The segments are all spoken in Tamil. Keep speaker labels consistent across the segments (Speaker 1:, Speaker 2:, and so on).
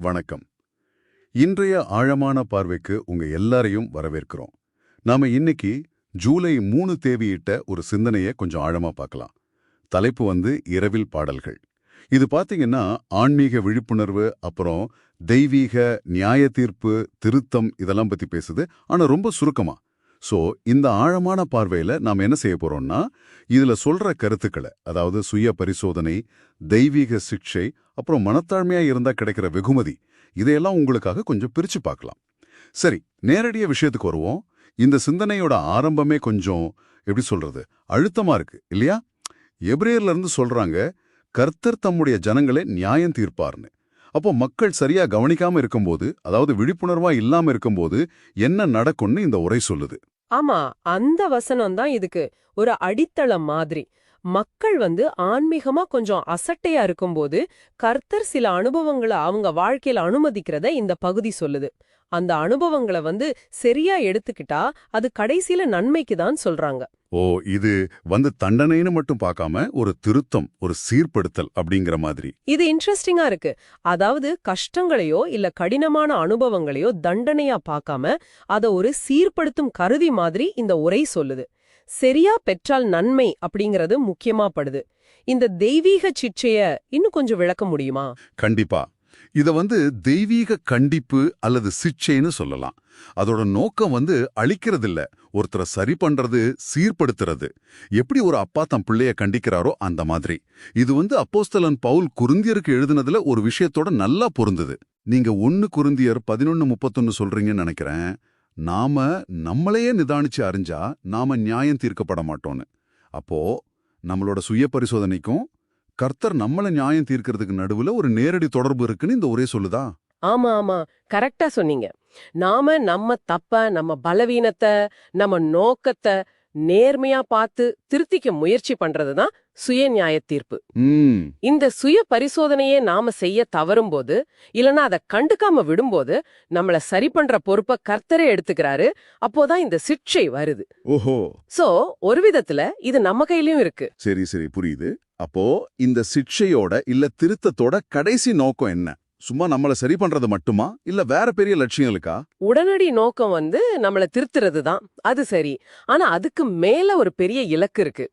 Speaker 1: வணக்கம். இன்றைய ஆழமான பார்வைக்கு உங்க எல்லாரையும் வரவேற்கிறோம். நாம இன்னைக்கு ஜூலை மூணு தேதியிட்ட ஒரு சிந்தனையை கொஞ்சம் ஆழமா பார்க்கலாம். தலைப்பு வந்து இரவில் பாடல்கள். இது பாத்தீங்கன்னா ஆன்மீக விழிப்புணர்வு அப்புறம் தெய்வீக நியாய தீர்ப்பு திருத்தம் இதெல்லாம் பத்தி பேசுது. ஆனா ரொம்ப சுருக்கமா சோ இந்த ஆழமான பார்வையில நாம் என்ன செய்ய போறோம்னா இதுல சொல்ற கருத்துக்களை அதாவது சுய பரிசோதனை தெய்வீக சிக்ஷை அப்புறம் மனத்தாழ்மையா இருந்தா கிடைக்கிற வெகுமதி இதையெல்லாம் உங்களுக்காக கொஞ்சம் பிரிச்சு பார்க்கலாம். சரி நேரடிய விஷயத்துக்கு வருவோம். இந்த சிந்தனையோட ஆரம்பமே கொஞ்சம் எப்படி சொல்றது அழுத்தமா இருக்கு இல்லையா? எப்ரேயர்லேருந்து இருந்து சொல்றாங்க கர்த்தர் தம்முடைய ஜனங்களை நியாயம் தீர்ப்பார்னு. அப்போ மக்கள் சரியா கவனிக்காம இருக்கும்போது அதாவது விழிப்புணர்வா இல்லாம இருக்கும்போது என்ன நடக்கும்னு இந்த உரை சொல்லுது.
Speaker 2: ஆமா அந்த வசனம் தான் இதுக்கு ஒரு அடித்தளம் மாதிரி. மக்கள் வந்து ஆன்மீகமா கொஞ்சம் அசட்டையா இருக்கும்போது கர்த்தர் சில அனுபவங்களை அவங்க வாழ்க்கையில அனுமதிக்கிறத இந்த பகுதி சொல்லுது. அந்த அனுபவங்களை வந்து சரியா எடுத்துக்கிட்டா அது கடைசியில நன்மைக்கு தான் சொல்றாங்க.
Speaker 1: ஓ இது வந்து தண்டனைன்னு மட்டும் பார்க்காம ஒரு திருத்தம் ஒரு சீர்படுத்தல் அப்படிங்கிற மாதிரி.
Speaker 2: இது இன்ட்ரெஸ்டிங்கா இருக்கு. அதாவது கஷ்டங்களையோ இல்ல கடினமான அனுபவங்களையோ தண்டனையா பார்க்காம அத ஒரு சீர்படுத்தும் கருதி மாதிரி இந்த உரை சொல்லுது. சரியா பெற்றால் நன்மை அப்படிங்கறது முக்கியமாப்படுது இந்த தெய்வீக சிச்சைய இன்னும் கொஞ்சம் விளக்க முடியுமா?
Speaker 1: கண்டிப்பா. இத வந்து தெய்வீக கண்டிப்பு அல்லது சிச்சைன்னு சொல்லலாம். அதோட நோக்கம் வந்து அழிக்கிறதில்ல. ஒருத்தரை சரி பண்றது சீர்படுத்துறது. எப்படி ஒரு அப்பா தன் பிள்ளைய கண்டிக்கிறாரோ அந்த மாதிரி. இது வந்து அப்போஸ்தலன் பவுல் குருந்தியருக்கு எழுதுனதுல ஒரு விஷயத்தோட நல்லா பொருந்தது. நீங்க ஒன்னு குருந்தியர் பதினொன்னு முப்பத்தொன்னு சொல்றீங்கன்னு நினைக்கிறேன். நாம நம்மளையே நிதானிச்சு அறிஞ்சா நாம நியாயம் தீர்க்கப்பட மாட்டோம்னு. அப்போ நம்மளோட சுய பரிசோதனைக்கும் கர்த்தர் நம்மள நியாயம் தீர்க்கறதுக்கு நடுவுல ஒரு நேரடி தொடர்பு இருக்குன்னு இந்த ஒரே சொல்லுதா?
Speaker 2: ஆமா ஆமா. கரெக்டா சொன்னீங்க. நாம நம்ம தப்ப நம்ம பலவீனத்தை நம்ம நோக்கத்தை நேர்மையா பார்த்து திருத்திக்க முயற்சி பண்றதுதான் சுய நியாய தீர்ப்பு இந்த சுய பரிசோதனையே நாம செய்ய தவறும்போது இல்லனா அதை கண்டுக்காம விடும்போது நம்மள சரி பண்ற பொறுப்பை கர்த்தரே எடுத்துக்கிறாரு. அப்போதான் இந்த சிக்ஷை வருது.
Speaker 1: ஓஹோ.
Speaker 2: சோ ஒரு விதத்துல இது நம்ம கையிலயும் இருக்கு.
Speaker 1: சரி சரி புரியுது. அப்போ இந்த சிக்ஷையோட இல்ல திருத்தத்தோட கடைசி நோக்கம் என்ன? சும்மா நம்மள சரி பண்றது மட்டுமா? இல்ல வேற பெரிய லட்சியங்களுக்கா
Speaker 2: உடனடி நோக்கம் வந்து நம்மள திருத்துறது தான் அது சரி. ஆனா அதுக்கு மேல ஒரு பெரிய இலக்கு இருக்கு.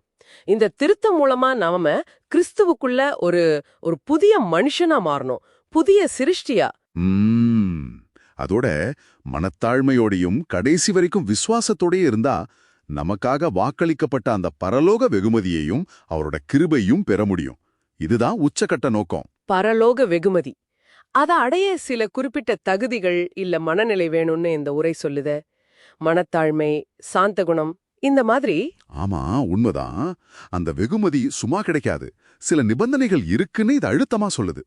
Speaker 2: இந்த திருத்தம் மூலமா நாம கிறிஸ்துவுக்குள்ள ஒரு ஒரு புதிய மனுஷனா மாறணும். புதிய சிருஷ்டியா.
Speaker 1: அதோட மனத்தாழ்மையோடையும் கடைசி வரைக்கும் விசுவாசத்தோடயே இருந்தா நமக்காக வாக்களிக்கப்பட்ட அந்த பரலோக வெகுமதியையும் அவரோட கிருபையும் பெற முடியும். இதுதான் உச்சக்கட்ட நோக்கம்.
Speaker 2: பரலோக வெகுமதி. அத அடைய சில குறிப்பிட்ட தகுதிகள் இல்ல மனநிலை வேணும்னு இந்த உரை சொல்லுது. மனத்தாழ்மை சாந்த குணம் இந்த மாதிரி
Speaker 1: ஆமா உண்மைதான். அந்த வெகுமதி சும்மா கிடைக்காது. சில நிபந்தனைகள் இருக்குன்னு இது அழுத்தமா சொல்லுது.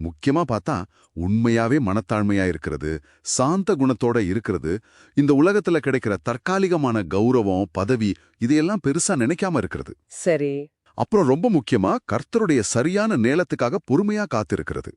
Speaker 1: முக்கியமா பார்த்தா உண்மையாவே மனத்தாழ்மையா இருக்கிறது சாந்த குணத்தோட இருக்கிறது இந்த உலகத்துல கிடைக்கிற தற்காலிகமான கௌரவம் பதவி இதையெல்லாம் பெருசா நினைக்காம இருக்கிறது.
Speaker 2: சரி.
Speaker 1: அப்புறம் ரொம்ப முக்கியமா கர்த்தருடைய சரியான நேலத்துக்காக பொறுமையா காத்திருக்கிறது.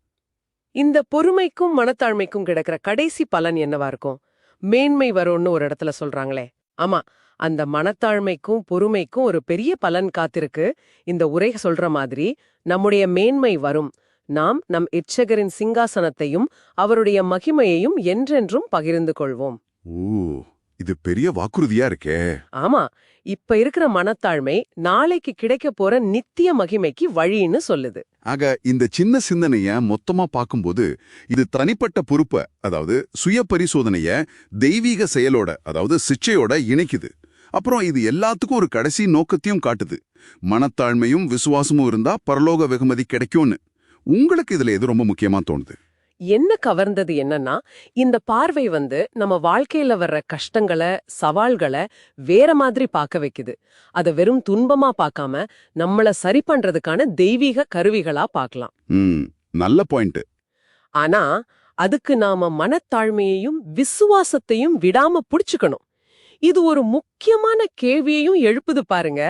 Speaker 2: இந்த பொறுமைக்கும் மனத்தாழ்மைக்கும் கிடைக்கிற கடைசி பலன் என்னவா இருக்கும்? மேன்மை வரும்னு ஒரு இடத்துல சொல்றாங்களே. ஆமா அந்த மனத்தாழ்மைக்கும் பொறுமைக்கும் ஒரு பெரிய பலன் காத்திருக்கு. இந்த உரை சொல்ற மாதிரி நம்முடைய மேன்மை வரும். நாம் நம் இச்சகரின் சிங்காசனத்தையும் அவருடைய மகிமையையும் என்றென்றும் பகிர்ந்து கொள்வோம்.
Speaker 1: ஊ இது பெரிய வாக்குறுதியா இருக்கே.
Speaker 2: ஆமா இப்ப இருக்கிற மனத்தாழ்மை நாளைக்கு கிடைக்க போற நித்திய மகிமைக்கு வழின்னு சொல்லுது.
Speaker 1: ஆக இந்த சின்ன சிந்தனைய மொத்தமா பார்க்கும்போது இது தனிப்பட்ட பொறுப்ப அதாவது சுய பரிசோதனைய தெய்வீக செயலோட அதாவது சிச்சையோட இணைக்குது. அப்புறம் இது எல்லாத்துக்கும் ஒரு கடைசி நோக்கத்தையும் காட்டுது. மனத்தாழ்மையும் விசுவாசமும் இருந்தா பரலோக வெகுமதி கிடைக்கும்னு. உங்களுக்கு இதுல எது ரொம்ப முக்கியமா தோணுது?
Speaker 2: என்ன கவர்ந்தது என்னன்னா இந்த பார்வை வந்து நம்ம வாழ்க்கையில வர்ற கஷ்டங்களை சவால்களை வேற மாதிரி பார்க்க வைக்குது. அத வெறும் துன்பமா பார்க்காம நம்மள சரி பண்றதுக்கான தெய்வீக கருவிகளா பார்க்கலாம்.
Speaker 1: நல்ல பாயிண்ட்.
Speaker 2: ஆனா அதுக்கு நாம மனத்தாழ்மையையும் விசுவாசத்தையும் விடாம புடிச்சுக்கணும். இது ஒரு முக்கியமான கேள்வியையும் எழுப்புது பாருங்க.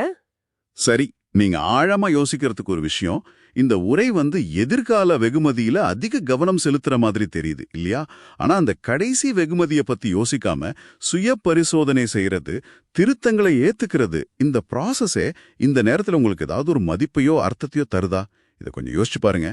Speaker 1: சரி. நீங்க ஆழமா யோசிக்கிறதுக்கு ஒரு விஷயம். இந்த உரை வந்து எதிர்கால வெகுமதியில அதிக கவனம் செலுத்துற மாதிரி தெரியுது இல்லையா? ஆனா அந்த கடைசி வெகுமதியை பத்தி யோசிக்காம சுய பரிசோதனை செய்யறது திருத்தங்களை ஏத்துக்கிறது இந்த ப்ராசஸே இந்த நேரத்துல உங்களுக்கு ஏதாவது ஒரு மதிப்பையோ அர்த்தத்தையோ தருதா? இதை கொஞ்சம் யோசிச்சு பாருங்க.